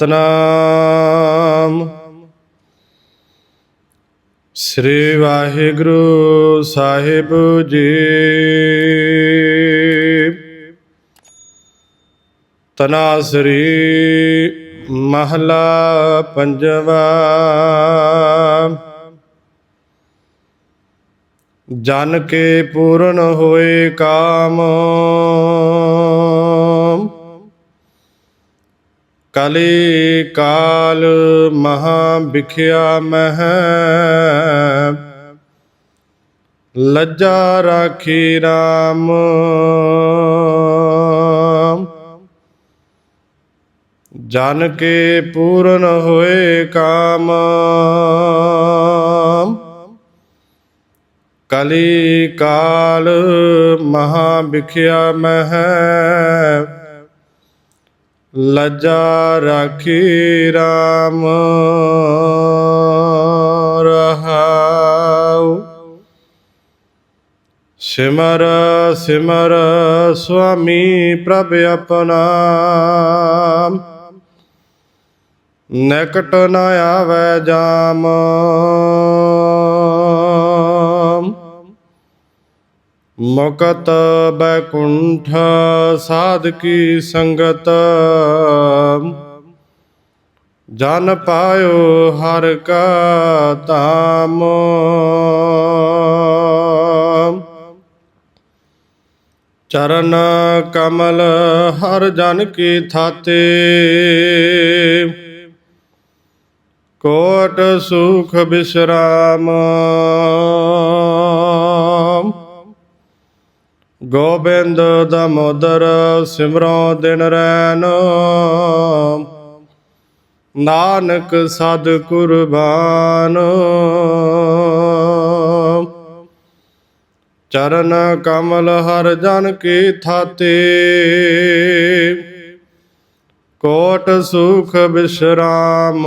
ਸਤਨਾਮ। ਸ੍ਰੀ ਵਾਹਿਗੁਰੂ ਸਾਹਿਬ ਜੀ। ਤਨਾਸਰੀ ਮਹਲਾ ਪੰਜਵਾ। ਜਨ ਕੇ ਪੂਰਨ ਹੋਏ ਕਾਮ। ਕਲੀ ਕਾਲ ਮਹਾ ਵਿਖਿਆ ਮਹਿ। ਲੱਜਾ ਰਾਖੀ RAM ਜਨ ਕੇ ਪੂਰਨ ਹੋਏ ਕਾਮ। ਕਲੀ ਕਾਲ ਮਹਾ ਵਿਖਿਆ ਮਹਿ। ਲੱਜਾ ਰਾਖੀ RAM ਰਹਾਉ। ਸਿਮਰ ਸਿਮਰ ਸੁਆਮੀ ਪ੍ਰਭ ਆਪਣਾ। ਨਿਕਟ ਨ ਆਵੈ ਜਾਮ। ਮੁਕਤ ਬੈਕੁੰਠ ਸਾਧ ਕੀ ਸੰਗਤ। ਜਨ ਪਾਇਓ ਹਰ ਕਾ ਧਾਮ। ਚਰਨ ਕਮਲ ਹਰ ਜਨ ਕੀ ਥਾਤੇ। ਕੋਟ ਸੁਖ ਬਿਸਰਾਮ। ਗੋਬਿੰਦ ਦਮੋਦਰ ਸਿਮਰੋ ਦਿਨ ਰੈਨ ਨਾਨਕ ਸਦ ਕੁਰਬਾਨ। ਚਰਨ ਕਮਲ ਹਰ ਜਨ ਕੀ ਥਾਤੇ। ਕੋਟ ਸੁਖ ਬਿਸਰਾਮ।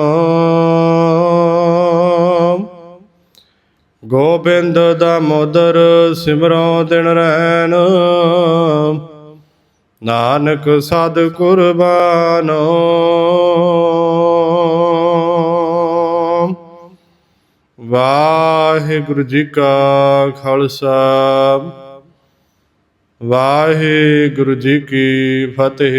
ਗੋਬਿੰਦ ਦਮੋਦਰ ਸਿਮਰੋ ਦਿਨ ਰੈਨ ਨਾਨਕ ਸਦ ਕੁਰਬਾਨੋ। ਵਾਹਿਗੁਰੂ ਜੀ ਕਾ ਖਾਲਸਾ। ਵਾਹਿਗੁਰੂ ਜੀ ਕੀ ਫਤਿਹ।